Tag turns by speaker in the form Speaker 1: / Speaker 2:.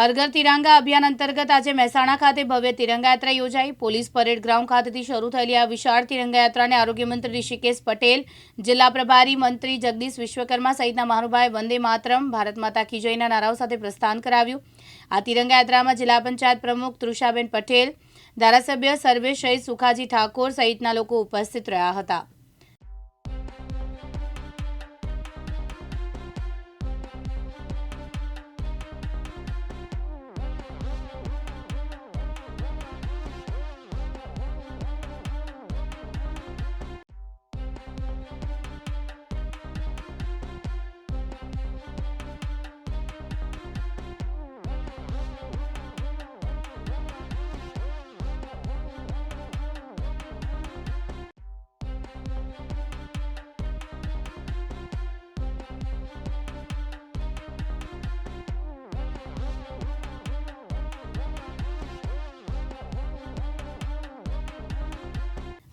Speaker 1: હર ઘર તિરંગા અભિયાન અંતર્ગત આજે મહેસાણા ખાતે ભવ્ય તિરંગા યાત્રા યોજાઈ. પોલીસ પરેડ ગ્રાઉન્ડ ખાતેથી શરૂ થયેલી આ વિશાળ તિરંગા યાત્રાને આરોગ્ય ઋષિકેશ પટેલ, જિલ્લા પ્રભારી મંત્રી જગદીશ વિશ્વકર્મા સહિતના મહાનુભાવે વંદે માતરમ, ભારત માતા કી જયના નારાઓ સાથે પ્રસ્થાન કરાવ્યું. આ તિરંગા યાત્રામાં જિલ્લા પંચાયત પ્રમુખ તૃષાબેન પટેલ, ધારાસભ્ય સર્વેશ શહીદ સુખાજી ઠાકોર સહિતના લોકો ઉપસ્થિત રહ્યા હતા.